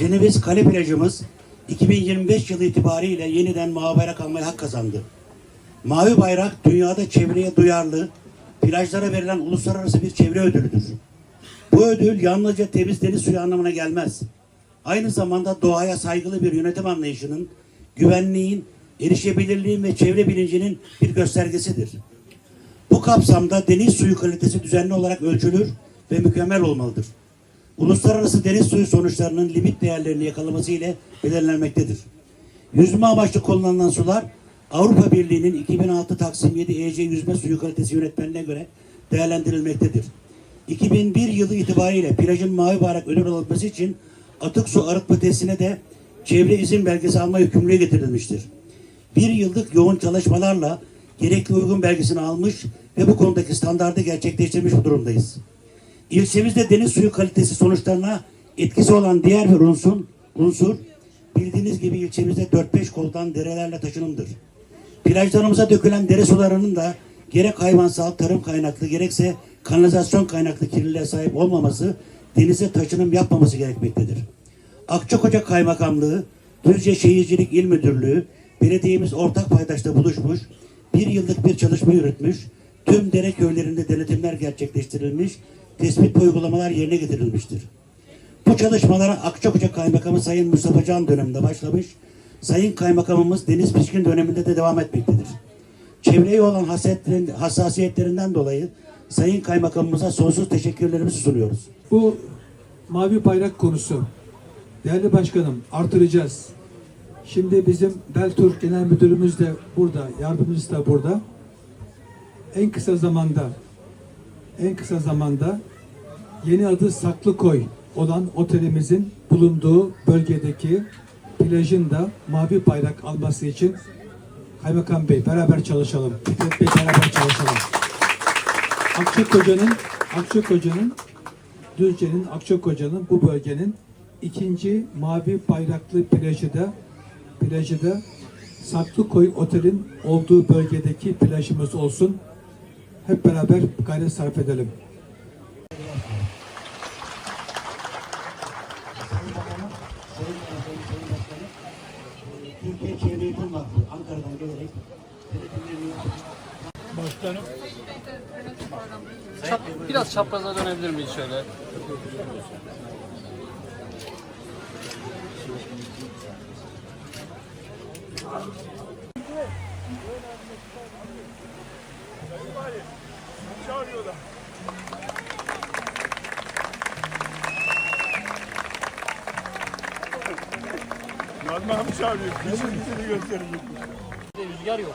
Ceneviz Kale plajımız 2025 yılı itibariyle yeniden mavi bayrak almaya hak kazandı. Mavi bayrak dünyada çevreye duyarlı, plajlara verilen uluslararası bir çevre ödülüdür. Bu ödül yalnızca temiz deniz suyu anlamına gelmez. Aynı zamanda doğaya saygılı bir yönetim anlayışının, güvenliğin, erişebilirliğin ve çevre bilincinin bir göstergesidir. Bu kapsamda deniz suyu kalitesi düzenli olarak ölçülür ve mükemmel olmalıdır. Uluslararası deniz suyu sonuçlarının limit değerlerini yakalaması ile belirlenmektedir. Yüzme amaçlı kullanılan sular Avrupa Birliği'nin 2006 Taksim 7 EC yüzme suyu kalitesi yönetmenine göre değerlendirilmektedir. 2001 yılı itibariyle plajın mavi bayrak ödül alınması için atık su arıtma tesisine de çevre izin belgesi alma yükümlülüğü getirilmiştir. Bir yıllık yoğun çalışmalarla gerekli uygun belgesini almış ve bu konudaki standardı gerçekleştirmiş bu durumdayız. İlçemizde deniz suyu kalitesi sonuçlarına etkisi olan diğer bir unsur, unsur bildiğiniz gibi ilçemizde 4-5 koldan derelerle taşınımdır. Plajlarımıza dökülen dere sularının da gerek hayvansal tarım kaynaklı gerekse kanalizasyon kaynaklı kirliliğe sahip olmaması denize taşınım yapmaması gerekmektedir. Akçakoca Kaymakamlığı, Düzce Şehircilik İl Müdürlüğü, belediyemiz ortak paydaşta buluşmuş, bir yıllık bir çalışma yürütmüş, tüm dere köylerinde denetimler gerçekleştirilmiş, tespit ve uygulamalar yerine getirilmiştir. Bu çalışmalara Akçakoca Kaymakamı Sayın Mustafa Can döneminde başlamış, Sayın Kaymakamımız Deniz Pişkin döneminde de devam etmektedir. Çevreye olan hassasiyetlerin- hassasiyetlerinden dolayı Sayın Kaymakamımıza sonsuz teşekkürlerimizi sunuyoruz. Bu mavi bayrak konusu. Değerli başkanım artıracağız. Şimdi bizim Beltur Genel Müdürümüz de burada, yardımcısı da burada. En kısa zamanda en kısa zamanda yeni adı Saklıkoy olan otelimizin bulunduğu bölgedeki plajın da mavi bayrak alması için Kaymakam Bey beraber çalışalım. Fikret Bey beraber çalışalım. Akçakoca'nın Akçakoca'nın Düzce'nin Akçakoca'nın bu bölgenin ikinci mavi bayraklı plajı da plajı da Saklıkoy Otel'in olduğu bölgedeki plajımız olsun. Hep beraber gayret sarf edelim. Başkanım. Çap, biraz çapraza dönebilir miyiz şöyle? Nazmi abi çağırıyor. Kızın yüzünü gösterin. Rüzgar yok.